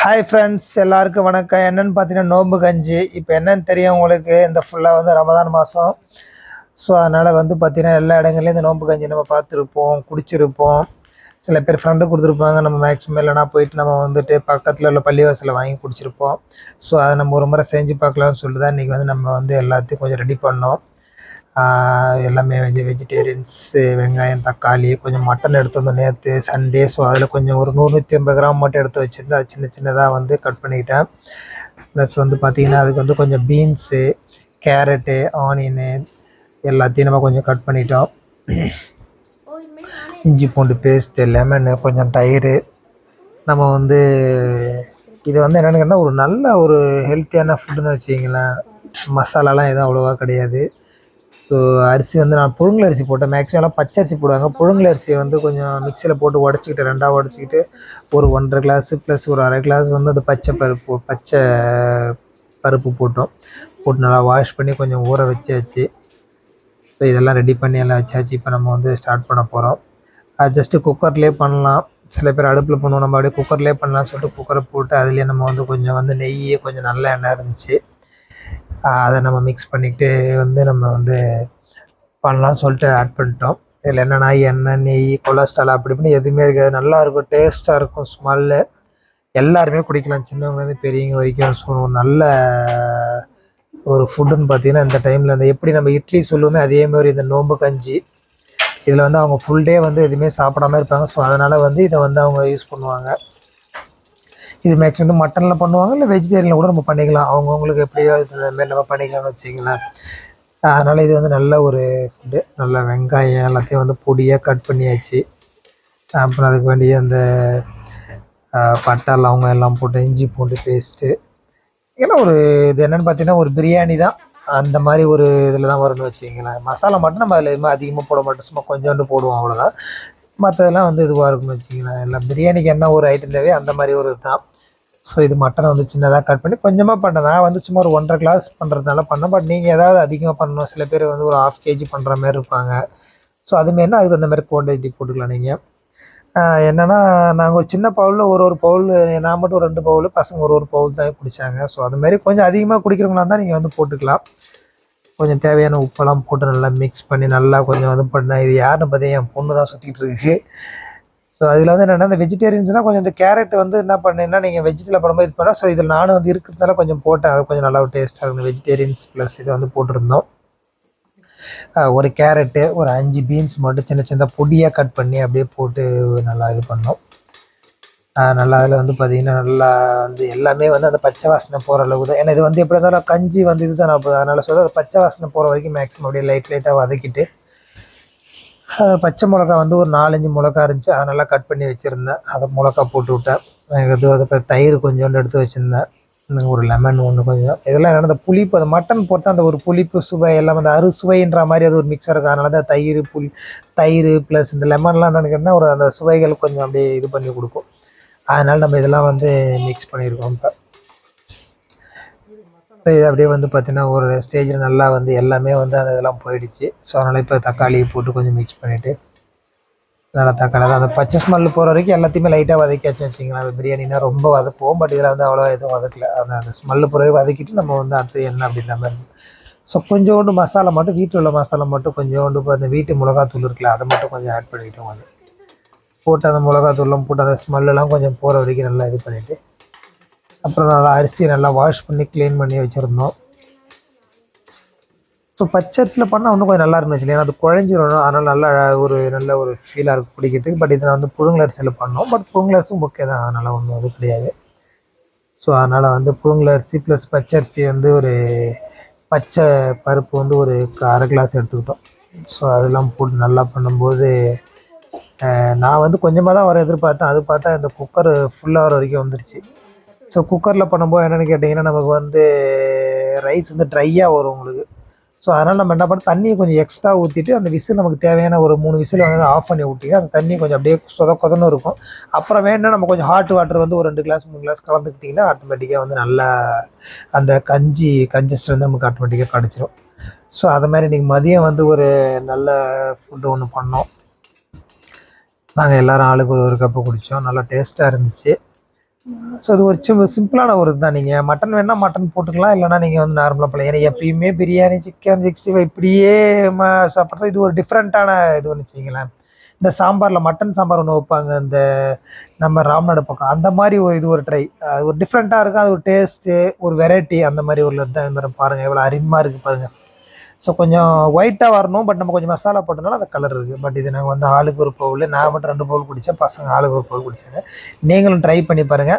Hi friends எல்லாருக்கும் வணக்கம். என்னென்னு பார்த்தீங்கன்னா நோம்பு கஞ்சி. இப்போ என்னென்னு தெரியும் உங்களுக்கு? இந்த ஃபுல்லாக வந்து ரமதான் மாதம் ஸோ அதனால் வந்து பார்த்தீங்கன்னா எல்லா இடங்கள்லையும் இந்த நோன்பு கஞ்சி நம்ம பார்த்துருப்போம் குடிச்சிருப்போம். சில பேர் ஃப்ரெண்டு கொடுத்துருப்பாங்க நம்ம மேக்ஸிமம் இல்லைனா போயிட்டு நம்ம வந்துட்டு பக்கத்தில் உள்ள பள்ளிவாசலில் வாங்கி குடிச்சிருப்போம். ஸோ அதை நம்ம ஒரு முறை செஞ்சு பார்க்கலாம்னு சொல்லிட்டு தான் இன்றைக்கி வந்து நம்ம வந்து எல்லாத்தையும் கொஞ்சம் ரெடி பண்ணோம். எல்லாமே வெஞ்சு வெஜிடேரியன்ஸு வெங்காயம் தக்காளி கொஞ்சம் மட்டன் எடுத்து வந்தோம் நேற்று சண்டே ஸோ அதில் கொஞ்சம் ஒரு நூறு நூற்றி ஐம்பது கிராம் மட்டும் எடுத்து வச்சுருந்தேன். அது சின்ன சின்னதாக வந்து கட் பண்ணிக்கிட்டேன் ப்ளஸ் வந்து பார்த்திங்கன்னா அதுக்கு வந்து கொஞ்சம் பீன்ஸு கேரட்டு ஆனியனு எல்லாத்தையும் நம்ம கொஞ்சம் கட் பண்ணிட்டோம். இஞ்சி பூண்டு பேஸ்ட்டு லெமனு கொஞ்சம் தயிர். நம்ம வந்து இது வந்து என்னென்னு கேட்டால் ஒரு நல்ல ஒரு ஹெல்த்தியான ஃபுட்டுன்னு வச்சிங்களேன் மசாலாலாம் எதுவும் அவ்வளோவா கிடையாது. ஸோ அரிசி வந்து நான் புழுங்கல் அரிசி போட்டேன். மேக்ஸிமம் எல்லாம் பச்சை அரிசி போடுவாங்க. புழுங்கல் அரிசியை வந்து கொஞ்சம் மிக்சியில் போட்டு உடச்சிக்கிட்டு ரெண்டாக உடச்சிக்கிட்டு ஒரு ஒன்றரை கிளாஸு ப்ளஸ் ஒரு அரை கிளாஸ் வந்து அந்த பச்சை பருப்பு பச்சை பருப்பு போட்டோம். போட்டு நல்லா வாஷ் பண்ணி கொஞ்சம் ஊற வச்சாச்சு. ஸோ இதெல்லாம் ரெடி பண்ணி எல்லாம் வச்சாச்சு. இப்போ நம்ம வந்து ஸ்டார்ட் பண்ண போகிறோம் அது ஜஸ்ட்டு குக்கர்லேயே பண்ணலாம். சில பேர் அடுப்பில் பண்ணுவோம். நம்ம அப்படியே குக்கர்லேயே பண்ணலாம்னு சொல்லிட்டு குக்கரை போட்டு அதுலேயே நம்ம வந்து கொஞ்சம் வந்து நெய் கொஞ்சம் நல்ல எண்ணெய் இருந்துச்சு. அதை நம்ம மிக்ஸ் பண்ணிக்கிட்டு வந்து நம்ம வந்து பண்ணலாம்னு சொல்லிட்டு ஆட் பண்ணிட்டோம். இதில் என்னென்னா எண்ணெய் நெய் கொலஸ்ட்ரால் அப்படி இப்படின்னு எதுவுமே இருக்காது. நல்லா இருக்கும் டேஸ்ட்டாக இருக்கும் ஸ்மெல்லு எல்லாருமே குடிக்கலாம். சின்னவங்கலேருந்து பெரியவங்க வரைக்கும். ஸோ நல்ல ஒரு ஃபுட்டுன்னு பார்த்தீங்கன்னா இந்த டைமில் அந்த எப்படி நம்ம இட்லி சொல்லுவோமே அதே மாதிரி இந்த நோம்பு கஞ்சி. இதில் வந்து அவங்க ஃபுல் டே வந்து எதுவுமே சாப்பிடாம இருப்பாங்க. ஸோ அதனால் வந்து இதை வந்து அவங்க யூஸ் பண்ணுவாங்க. இது மேக்ஸிமம் வந்து மட்டனில் பண்ணுவாங்க இல்லை வெஜிடேரியனில் கூட நம்ம பண்ணிக்கலாம். அவங்கவுங்களுக்கு எப்படியோ மாதிரி நம்ம பண்ணிக்கலாம்னு வச்சிங்களேன் அதனால் இது வந்து நல்ல ஒரு ஃபுட்டு நல்ல வெங்காயம் எல்லாத்தையும் வந்து பொடியாக கட் பண்ணியாச்சு. அப்புறம் அதுக்கு வேண்டிய அந்த பட்டை லவங்கம் எல்லாம் போட்டு இஞ்சி பூண்டு பேஸ்ட்டு ஏன்னா ஒரு இது என்னென்னு பார்த்தீங்கன்னா ஒரு பிரியாணி தான். அந்த மாதிரி ஒரு இதில் தான் வரும்னு வச்சுக்கிங்களேன். மசாலா மட்டும் நம்ம அதில் எதுவுமே அதிகமாக போட மாட்டோம். சும்மா கொஞ்சோண்டு போடுவோம் அவ்வளோதான் மற்றதெல்லாம் வந்து இதுவாக இருக்கும்னு வச்சுக்கலாம் எல்லாம் பிரியாணிக்கு என்ன ஒரு ஐட்டம் தேவையோ அந்த மாதிரி ஒரு இதுதான். ஸோ இது மட்டனை வந்து சின்னதாக கட் பண்ணி கொஞ்சமாக பண்ணேன் நான் வந்து சும்மா ஒரு ஒன்றரை கிளாஸ் பண்ணுறதுனால பண்ணேன். பட் நீங்கள் ஏதாவது அதிகமாக பண்ணணும். சில பேர் வந்து ஒரு ஹாஃப் கேஜி பண்ணுற மாதிரி இருப்பாங்க. ஸோ அதுமாரினா அதுக்கு அந்த மாதிரி குவான்டிட்டி போட்டுக்கலாம் நீங்கள் என்னென்னா நாங்கள் ஒரு சின்ன பவுலில் ஒரு ஒரு பவுல் நான் மட்டும் ஒரு ரெண்டு பவுல் பசங்க ஒரு ஒரு பவுல் தான் குடித்தாங்க ஸோ அதுமாரி கொஞ்சம் அதிகமாக குடிக்கிறவங்களா இருந்தால் நீங்கள் வந்து போட்டுக்கலாம். கொஞ்சம் தேவையான உப்பெல்லாம் போட்டு நல்லா மிக்ஸ் பண்ணி நல்லா கொஞ்சம் இது பண்ணேன் இது யாருன்னு பார்த்தீங்க? என் பொண்ணு தான் சுற்றிட்டு இருக்கு. ஸோ அதில் வந்து என்னென்னா இந்த வெஜிடேரியன்ஸ்னால் கொஞ்சம் இந்த கேரட் வந்து என்ன பண்ணேன்னா நீங்கள் வெஜிடபிள் பண்ணும்போது இது பண்ணால் ஸோ இதில் நானும் வந்து இருக்கிறதுனால கொஞ்சம் போட்டேன். அது கொஞ்சம் நல்லா ஒரு டேஸ்ட்டாக இருக்கும். வெஜிடேரியன்ஸ் ப்ளஸ் இதை வந்து போட்டிருந்தோம். ஒரு கேரட்டு ஒரு அஞ்சு பீன்ஸ் மட்டும் சின்ன சின்ன பொடியாக கட் பண்ணி அப்படியே போட்டு நல்லா இது பண்ணோம். நல்லா அதில் வந்து பார்த்தீங்கன்னா நல்லா வந்து எல்லாமே வந்து அந்த பச்சை வாசனை போகிற அளவுக்கு தான். ஏன்னா இது வந்து எப்படி இருந்தாலும் கஞ்சி வந்து இதுதான் நான் அதனால் சொல்ல அது பச்சை வாசனை போகிற வரைக்கும் மேக்ஸிமம் அப்படியே லைட் லைட்டாக வதக்கிட்டு பச்சை மிளகா வந்து ஒரு நாலஞ்சு மிளகா இருந்துச்சு. அதை நல்லா கட் பண்ணி வச்சுருந்தேன். அதை மிளகா போட்டு விட்டேன். இது அதை தயிர் கொஞ்சோண்டு எடுத்து வச்சுருந்தேன். ஒரு லெமன் ஒன்று கொஞ்சம். இதெல்லாம் என்னன்னா அந்த புளிப்பு அந்த மட்டன் போட்டால் அந்த ஒரு புளிப்பு சுவை எல்லாம் அந்த அறுசுவைன்ற மாதிரி அது ஒரு மிக்சர் இருக்குது அதனால தான் தயிர் புளி தயிர் ப்ளஸ் இந்த லெமன்லாம் என்னன்னு கேட்டால் ஒரு அந்த சுவைகள் கொஞ்சம் அப்படியே இது பண்ணி கொடுக்கும். அதனால் நம்ம இதெல்லாம் வந்து மிக்ஸ் பண்ணியிருக்கோம் இப்போ. இது அப்படியே வந்து பார்த்திங்கன்னா ஒரு ஸ்டேஜில் நல்லா வந்து எல்லாமே வந்து அந்த இதெல்லாம் போயிடுச்சு. ஸோ அதனால் இப்போ தக்காளி போட்டு கொஞ்சம் மிக்ஸ் பண்ணிவிட்டு நல்லா தக்காளி தான். அந்த பச்சை ஸ்மெல் போகிற வரைக்கும் எல்லாத்தையுமே லைட்டாக வதக்கியாச்சும் வச்சிங்களேன் பிரியாணினா ரொம்ப வதக்குவோம் பட் இதில் வந்து அவ்வளோ எதுவும் வதக்கல. அந்த அந்த ஸ்மெல் போகிற வரைக்கும் வதக்கிட்டு நம்ம வந்து அடுத்து என்ன அப்படின்ற மாதிரி ஸோ கொஞ்சோண்டு மசாலா மட்டும் வீட்டில் உள்ள மசாலா மட்டும் கொஞ்சோண்டு இப்போ அந்த வீட்டு மிளகாத்தூள் இருக்குல்ல அதை மட்டும் கொஞ்சம் ஆட் பண்ணிக்கிட்டோம் அது போட்டு அந்த மிளகாத்தூள்லாம் போட்டு அந்த ஸ்மெல்லாம் கொஞ்சம் போகிற வரைக்கும் நல்லா இது பண்ணிவிட்டு அப்புறம் நல்லா அரிசியை நல்லா வாஷ் பண்ணி க்ளீன் பண்ணி வச்சுருந்தோம். ஸோ பச்சரிசியில் பண்ணால் இன்னும் கொஞ்சம் நல்லா இருந்துச்சு ஏன்னா அது குழஞ்சிடணும் அதனால் நல்லா ஒரு நல்ல ஒரு ஃபீலாக இருக்கும் பிடிக்கிறதுக்கு பட் இதில் வந்து புழுங்கல் அரிசியில் பண்ணோம். பட் புழுங்கல் அரிசியும் ஓகே தான். அதனால் ஒன்றும் அது கிடையாது. ஸோ அதனால் வந்து புழுங்கல் அரிசி ப்ளஸ் பச்சரிசி வந்து ஒரு பச்சை பருப்பு வந்து ஒரு அரை கிளாஸ் எடுத்துக்கிட்டோம். ஸோ அதெல்லாம் போட்டு நல்லா பண்ணும்போது நான் வந்து கொஞ்சமாக தான் வர எதிர்பார்த்தேன். அது பார்த்தா இந்த குக்கர் ஃபுல்லாக வர வரைக்கும் வந்துருச்சு. ஸோ குக்கரில் பண்ணும்போது என்னென்னு கேட்டிங்கன்னா நமக்கு வந்து ரைஸ் வந்து ட்ரையாக வரும் உங்களுக்கு. ஸோ அதனால் நம்ம என்ன பண்ணோம் தண்ணியை கொஞ்சம் எக்ஸ்ட்ரா ஊற்றிட்டு அந்த விசில் நமக்கு தேவையான ஒரு மூணு விசில் வந்து ஆஃப் பண்ணி விட்டிங்கன்னா அந்த தண்ணி கொஞ்சம் அப்படியே சொத கொதன்னு இருக்கும். அப்புறம் வேணும்னா நம்ம கொஞ்சம் ஹாட் வாட்டர் வந்து ஒரு ரெண்டு கிளாஸ் மூணு கிளாஸ் கலந்துக்கிட்டிங்கன்னா ஆட்டோமேட்டிக்காக வந்து நல்லா அந்த கஞ்சி கஞ்சஸ்ட் வந்து நமக்கு ஆட்டோமேட்டிக்காக கிடச்சிரும். ஸோ அது மாதிரி இன்றைக்கி மதியம் வந்து ஒரு நல்ல ஃபுட்டு ஒன்று பண்ணோம். நாங்கள் எல்லோரும் ஆளுக்கு ஒரு ஒரு கப்பு குடித்தோம் நல்லா டேஸ்ட்டாக இருந்துச்சு. ஸோ அது ஒரு சிம் சிம்பிளான ஒரு இதுதான். நீங்கள் மட்டன் வேணால் மட்டன் போட்டுக்கலாம். இல்லைனா நீங்கள் வந்து நார்மலாக போடலாம் ஏன்னா எப்பயுமே பிரியாணி சிக்கன் சிக்ஸ்டி ஃபைவ் இப்படியே சாப்பிட்றது இது ஒரு டிஃப்ரெண்ட்டான இது ஒன்று வச்சிங்களேன் இந்த சாம்பாரில் மட்டன் சாம்பார் ஒன்று வைப்பாங்க. இந்த நம்ம ராம்நாடு பக்கம். அந்த மாதிரி ஒரு இது ஒரு ட்ரை அது ஒரு டிஃப்ரெண்ட்டாக இருக்கும். அது ஒரு டேஸ்ட்டு ஒரு வெரைட்டி அந்த மாதிரி ஒரு தான் இது மாதிரி பாருங்கள் எவ்வளோ அருமையாக இருக்குது பாருங்கள் ஸோ கொஞ்சம் ஒயிட்டாக வரணும் பட் நம்ம கொஞ்சம் மசாலா போட்டனால அந்த கலர் இருக்குது பட் இது நாங்கள் வந்து ஆளுக்கு ஒரு பவுல் நான் மட்டும் ரெண்டு பவுல் குடித்தேன் பசங்க ஆளுக்கு ஒரு பவுல் குடித்தாங்க நீங்களும் ட்ரை பண்ணி பாருங்கள்